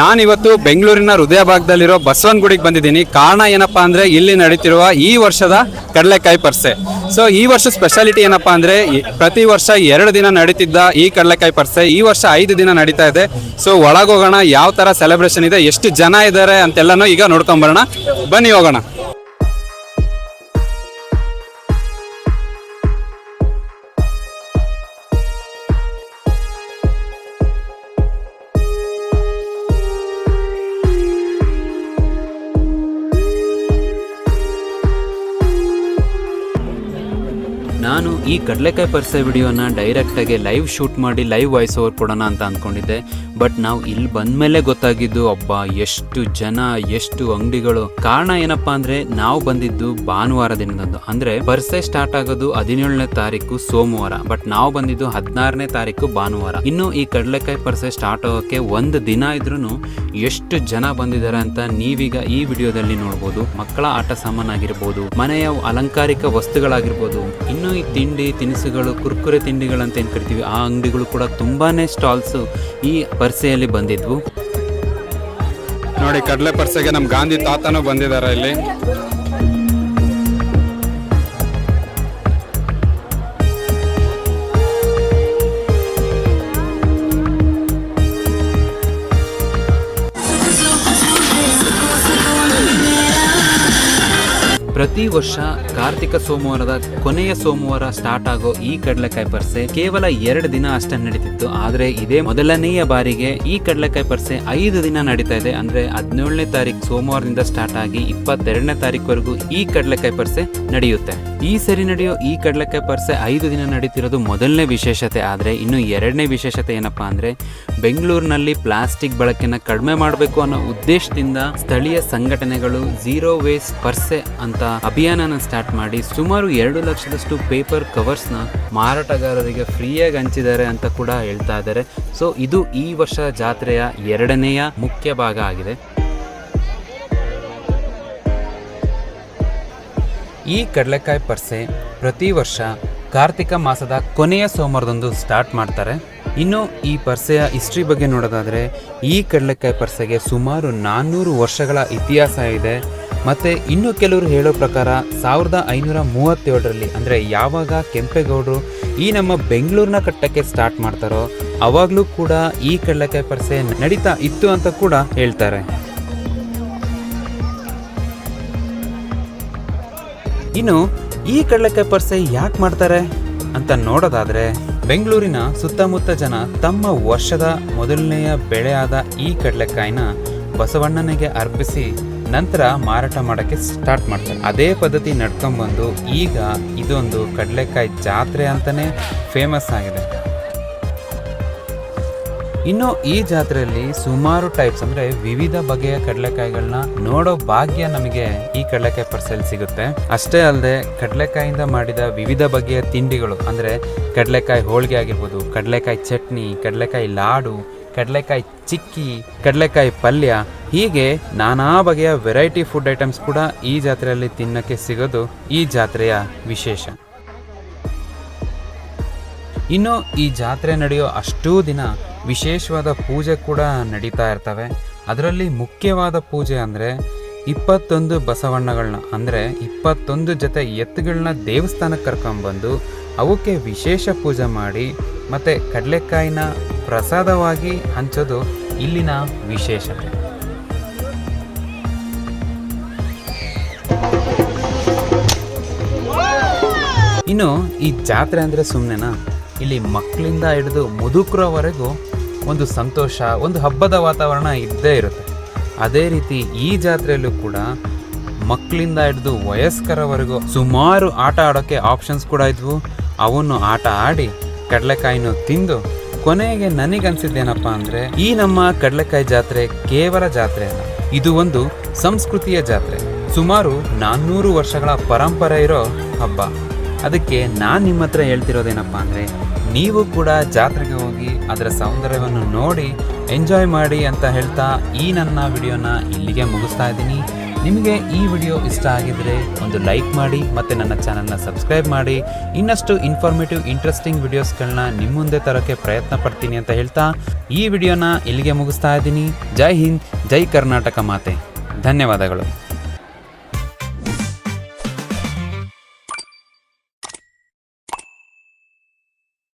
ನಾನಿವತ್ತು ಬೆಂಗಳೂರಿನ ಹೃದಯ ಭಾಗದಲ್ಲಿರೋ ಬಸವನಗುಡಿಗೆ ಬಂದಿದ್ದೀನಿ. ಕಾರಣ ಏನಪ್ಪ ಅಂದರೆ ಇಲ್ಲಿ ನಡೀತಿರುವ ಈ ವರ್ಷದ ಕಡಲೆಕಾಯಿ ಪರ್ಸೆ. ಸೊ ಈ ವರ್ಷ ಸ್ಪೆಷಾಲಿಟಿ ಏನಪ್ಪ ಅಂದರೆ ಪ್ರತಿ ವರ್ಷ ಎರಡು ದಿನ ನಡೀತಿದ್ದ ಈ ಕಡಲೆಕಾಯಿ ಪರ್ಸೆ. ಈ ವರ್ಷ ಐದು ದಿನ ನಡೀತಾ ಇದೆ. ಸೊ ಒಳಗೋಗೋಣ, ಯಾವ ಥರ ಸೆಲೆಬ್ರೇಷನ್ ಇದೆ, ಎಷ್ಟು ಜನ ಇದ್ದಾರೆ ಅಂತೆಲ್ಲನೂ ಈಗ ನೋಡ್ಕೊಂಬರೋಣ. ಬನ್ನಿ ಹೋಗೋಣ. ನಾನು ಈ ಕಡಲೆಕಾಯಿ ಪರಿಸೆ ವಿಡಿಯೋನ ಡೈರೆಕ್ಟಾಗಿ ಲೈವ್ ಶೂಟ್ ಮಾಡಿ ಲೈವ್ ವಾಯ್ಸ್ ಓವರ್ ಕೊಡೋಣ ಅಂತ ಅಂದ್ಕೊಂಡಿದ್ದೆ ಬಟ್ ನಾವು ಇಲ್ಲಿ ಬಂದಮೇಲೆ ಗೊತ್ತಾಗಿದ್ದು, ಅಬ್ಬಾ, ಎಷ್ಟು ಜನ, ಎಷ್ಟು ಅಂಗಡಿಗಳು. ಕಾರಣ ಏನಪ್ಪಾ ಅಂದ್ರೆ, ನಾವು ಬಂದಿದ್ದು ಭಾನುವಾರ ದಿನದಂದು. ಅಂದ್ರೆ ಪರಿಸೆ ಸ್ಟಾರ್ಟ್ ಆಗೋದು ಹದಿನೇಳನೇ ತಾರೀಕು ಸೋಮವಾರ. ಬಟ್ ನಾವು ಬಂದಿದ್ದು ಹದಿನಾರನೇ ತಾರೀಕು ಭಾನುವಾರ. ಇನ್ನು ಈ ಕಡಲೆಕಾಯಿ ಪರಿಸೆ ಸ್ಟಾರ್ಟ್ ಆಗೋಕೆ ಒಂದು ದಿನ ಇದ್ರೂ ಎಷ್ಟು ಜನ ಬಂದಿದ್ದಾರೆ ಅಂತ ನೀವೀಗ ಈ ವಿಡಿಯೋದಲ್ಲಿ ನೋಡ್ಬೋದು. ಮಕ್ಕಳ ಆಟ ಸಾಮಾನಾಗಿರ್ಬೋದು ಮನೆಯ ಅಲಂಕಾರಿಕ ವಸ್ತುಗಳಾಗಿರ್ಬೋದು. ಇನ್ನು ಈ ತಿಂಡಿ, ತಿನಿಸುಗಳು, ಕುರ್ಕುರೆ ತಿಂಡಿಗಳು ಅಂತ ಏನು ಕರಿತೀವಿ, ಆ ಅಂಗಡಿಗಳು ಕೂಡ ತುಂಬಾನೇ ಸ್ಟಾಲ್ಸ್ ಈ ಪರ್ಸೆಯಲ್ಲಿ ಬಂದಿದ್ವು. ನೋಡಿ, ಕಡಲೆ ಪರ್ಸೆಗೆ ನಮ್ಮ ಗಾಂಧಿ ತಾತನೂ ಬಂದಿದ್ದಾರೆ ಇಲ್ಲಿ. ಪ್ರತಿ ವರ್ಷ ಕಾರ್ತಿಕ ಸೋಮವಾರದ ಕೊನೆಯ ಸೋಮವಾರ ಸ್ಟಾರ್ಟ್ ಆಗೋ ಈ ಕಡಲೆಕಾಯಿ ಪರ್ಸೆ ಕೇವಲ ಎರಡು ದಿನ ಅಷ್ಟೇ ನಡೀತಿತ್ತು. ಆದ್ರೆ ಇದೇ ಮೊದಲನೆಯ ಬಾರಿಗೆ ಈ ಕಡಲೆಕಾಯಿ ಪರ್ಸೆ ಐದು ದಿನ ನಡೀತಾ ಇದೆ. ಅಂದ್ರೆ ಹದಿನೇಳನೇ ತಾರೀಕು ಸೋಮವಾರದಿಂದ ಸ್ಟಾರ್ಟ್ ಆಗಿ ಇಪ್ಪತ್ತೆರಡನೇ ತಾರೀಕುವರೆಗೂ ಈ ಕಡಲೆಕಾಯಿ ಪರ್ಸೆ ನಡೆಯುತ್ತೆ. ಈ ಸರಿ ನಡೆಯೋ ಈ ಕಡಲೆಕಾಯಿ ಪರ್ಸೆ ಐದು ದಿನ ನಡೀತಿರೋದು ಮೊದಲನೇ ವಿಶೇಷತೆ. ಆದ್ರೆ ಇನ್ನು ಎರಡನೇ ವಿಶೇಷತೆ ಏನಪ್ಪಾ ಅಂದ್ರೆ ಬೆಂಗಳೂರಿನಲ್ಲಿ ಪ್ಲಾಸ್ಟಿಕ್ ಬಳಕೆನ ಕಡಿಮೆ ಮಾಡಬೇಕು ಅನ್ನೋ ಉದ್ದೇಶದಿಂದ ಸ್ಥಳೀಯ ಸಂಘಟನೆಗಳು ಝೀರೋ ವೇಸ್ಟ್ ಪರ್ಸೆ ಅಂತ ಅಭಿಯಾನನ ಸ್ಟಾರ್ಟ್ ಮಾಡಿ ಸುಮಾರು ಎರಡು ಲಕ್ಷದಷ್ಟು ಪೇಪರ್ ಕವರ್ಸ್ನ ಮಾರಾಟಗಾರರಿಗೆ ಫ್ರೀಯಾಗಿ ಹಂಚಿದ್ದಾರೆ ಅಂತ ಕೂಡ ಹೇಳ್ತಾ ಇದ್ದಾರೆ. ಸೊ ಇದು ಈ ವರ್ಷ ಜಾತ್ರೆಯ ಎರಡನೆಯ ಮುಖ್ಯ ಭಾಗ ಆಗಿದೆ. ಈ ಕಡಲೆಕಾಯಿ ಪರ್ಸೆ ಪ್ರತಿ ವರ್ಷ ಕಾರ್ತಿಕ ಮಾಸದ ಕೊನೆಯ ಸೋಮವಾರದಂದು ಸ್ಟಾರ್ಟ್ ಮಾಡ್ತಾರೆ. ಇನ್ನು ಈ ಪರ್ಸೆಯ ಹಿಸ್ಟ್ರಿ ಬಗ್ಗೆ ನೋಡೋದಾದರೆ ಈ ಕಡಲೆಕಾಯಿ ಪರ್ಸೆಗೆ ಸುಮಾರು ನಾನ್ನೂರು ವರ್ಷಗಳ ಇತಿಹಾಸ ಇದೆ. ಮತ್ತು ಇನ್ನು ಕೆಲವರು ಹೇಳೋ ಪ್ರಕಾರ ಸಾವಿರದ ಐನೂರ ಮೂವತ್ತೇಳರಲ್ಲಿ, ಅಂದರೆ ಯಾವಾಗ ಕೆಂಪೇಗೌಡರು ಈ ನಮ್ಮ ಬೆಂಗಳೂರಿನ ಕಟ್ಟಕ್ಕೆ ಸ್ಟಾರ್ಟ್ ಮಾಡ್ತಾರೋ, ಅವಾಗಲೂ ಕೂಡ ಈ ಕಡಲೆಕಾಯಿ ಪರ್ಸೆ ನಡೀತಾ ಇತ್ತು ಅಂತ ಕೂಡ ಹೇಳ್ತಾರೆ. ಇನ್ನು, ಈ ಕಡಲೆಕಾಯಿ ಪರ್ಸೆ ಯಾಕೆ ಮಾಡ್ತಾರೆ ಅಂತ ನೋಡೋದಾದರೆ, ಬೆಂಗಳೂರಿನ ಸುತ್ತಮುತ್ತ ಜನ ತಮ್ಮ ವರ್ಷದ ಮೊದಲನೆಯ ಬೆಳೆಯಾದ ಈ ಕಡಲೆಕಾಯಿನ ಬಸವಣ್ಣನಿಗೆ ಅರ್ಪಿಸಿ ನಂತರ ಮಾರಾಟ ಮಾಡೋಕ್ಕೆ ಸ್ಟಾರ್ಟ್ ಮಾಡ್ತಾರೆ. ಅದೇ ಪದ್ಧತಿ ನಡ್ಕೊಂಡ್ಬಂದು ಈಗ ಇದೊಂದು ಕಡಲೆಕಾಯಿ ಜಾತ್ರೆ ಅಂತಲೇ ಫೇಮಸ್ ಆಗಿದೆ. ಇನ್ನು ಈ ಜಾತ್ರೆಯಲ್ಲಿ ಸುಮಾರು ಟೈಪ್ಸ್ ಅಂದ್ರೆ ವಿವಿಧ ಬಗೆಯ ಕಡಲೆಕಾಯಿಗಳನ್ನ ನೋಡೋ ಭಾಗ್ಯ ನಮಗೆ ಈ ಕಡಲೆಕಾಯಿ ಪರ್ಸೆಲ್ ಸಿಗುತ್ತೆ. ಅಷ್ಟೇ ಅಲ್ಲದೆ ಕಡಲೆಕಾಯಿಂದ ಮಾಡಿದ ವಿವಿಧ ಬಗೆಯ ತಿಂಡಿಗಳು ಅಂದ್ರೆ ಕಡಲೆಕಾಯಿ ಹೋಳಿಗೆ ಆಗಿರ್ಬೋದು, ಕಡಲೆಕಾಯಿ ಚಟ್ನಿ, ಕಡಲೆಕಾಯಿ ಲಾಡು ಕಡಲೆಕಾಯಿ ಚಿಕ್ಕಿ, ಕಡಲೆಕಾಯಿ ಪಲ್ಯ, ಹೀಗೆ ನಾನಾ ಬಗೆಯ ವೆರೈಟಿ ಫುಡ್ ಐಟಮ್ಸ್ ಕೂಡ ಈ ಜಾತ್ರೆಯಲ್ಲಿ ತಿನ್ನಕ್ಕೆ ಸಿಗೋದು ಈ ಜಾತ್ರೆಯ ವಿಶೇಷ. ಇನ್ನು ಈ ಜಾತ್ರೆ ನಡೆಯೋ ಅಷ್ಟೂ ದಿನ ವಿಶೇಷವಾದ ಪೂಜೆ ಕೂಡ ನಡೀತಾ ಇರ್ತವೆ. ಅದರಲ್ಲಿ ಮುಖ್ಯವಾದ ಪೂಜೆ ಅಂದರೆ ಇಪ್ಪತ್ತೊಂದು ಬಸವಣ್ಣಗಳನ್ನ ಅಂದರೆ ಇಪ್ಪತ್ತೊಂದು ಜೊತೆ ಎತ್ತುಗಳನ್ನ ದೇವಸ್ಥಾನಕ್ಕೆ ಕರ್ಕೊಂಬಂದು ಅವಕ್ಕೆ ವಿಶೇಷ ಪೂಜೆ ಮಾಡಿ ಮತ್ತು ಕಡಲೆಕಾಯಿನ ಪ್ರಸಾದವಾಗಿ ಹಂಚೋದು ಇಲ್ಲಿನ ವಿಶೇಷತೆ ಇನ್ನು ಈ ಜಾತ್ರೆ ಅಂದರೆ ಸುಮ್ಮನೆನಾ ಇಲ್ಲಿ ಮಕ್ಕಳಿಂದ ಹಿಡಿದು ಮುದುಕರವರೆಗೂ ಒಂದು ಸಂತೋಷ, ಒಂದು ಹಬ್ಬದ ವಾತಾವರಣ ಇದ್ದೇ ಇರುತ್ತೆ. ಅದೇ ರೀತಿ ಈ ಜಾತ್ರೆಯಲ್ಲೂ ಕೂಡ ಮಕ್ಕಳಿಂದ ಹಿಡಿದು ವಯಸ್ಕರವರೆಗೂ ಸುಮಾರು ಆಟ ಆಡೋಕ್ಕೆ ಆಪ್ಷನ್ಸ್ ಕೂಡ ಇದ್ವು. ಅವನ್ನು ಆಟ ಆಡಿ ಕಡಲೆಕಾಯಿನೂ ತಿಂದು ಕೊನೆಗೆ ನನಗನ್ಸಿದ್ದೇನಪ್ಪ ಅಂದರೆ, ಈ ನಮ್ಮ ಕಡಲೆಕಾಯಿ ಜಾತ್ರೆ ಕೇವಲ ಜಾತ್ರೆ ಅಲ್ಲ, ಇದು ಒಂದು ಸಂಸ್ಕೃತಿಯ ಜಾತ್ರೆ. ಸುಮಾರು ನಾನ್ನೂರು ವರ್ಷಗಳ ಪರಂಪರೆ ಇರೋ ಹಬ್ಬ. ಅದಕ್ಕೆ ನಾನು ನಿಮ್ಮ ಹತ್ರ ಹೇಳ್ತಿರೋದೇನಪ್ಪ ಅಂದರೆ, ನೀವು ಕೂಡ ಜಾತ್ರೆಗೆ ಹೋಗಿ ಅದರ ಸೌಂದರ್ಯವನ್ನು ನೋಡಿ, ಎಂಜಾಯ್ ಮಾಡಿ ಅಂತ ಹೇಳ್ತಾ ಈ ನನ್ನ ವಿಡಿಯೋನ ಇಲ್ಲಿಗೆ ಮುಗಿಸ್ತಾ ಇದ್ದೀನಿ. ನಿಮಗೆ ಈ ವಿಡಿಯೋ ಇಷ್ಟ ಆಗಿದ್ರೆ ಒಂದು ಲೈಕ್ ಮಾಡಿ ಮತ್ತು ನನ್ನ ಚಾನಲ್ನ ಸಬ್ಸ್ಕ್ರೈಬ್ ಮಾಡಿ. ಇನ್ನಷ್ಟು ಇನ್ಫಾರ್ಮೇಟಿವ್ ಇಂಟ್ರೆಸ್ಟಿಂಗ್ ವಿಡಿಯೋಸ್ಗಳನ್ನ ನಿಮ್ಮ ಮುಂದೆ ತರೋಕ್ಕೆ ಪ್ರಯತ್ನ ಪಡ್ತೀನಿ ಅಂತ ಹೇಳ್ತಾ ಈ ವಿಡಿಯೋನ ಇಲ್ಲಿಗೆ ಮುಗಿಸ್ತಾ ಇದ್ದೀನಿ. ಜೈ ಹಿಂದ್, ಜೈ ಕರ್ನಾಟಕ ಮಾತೆ. ಧನ್ಯವಾದಗಳು.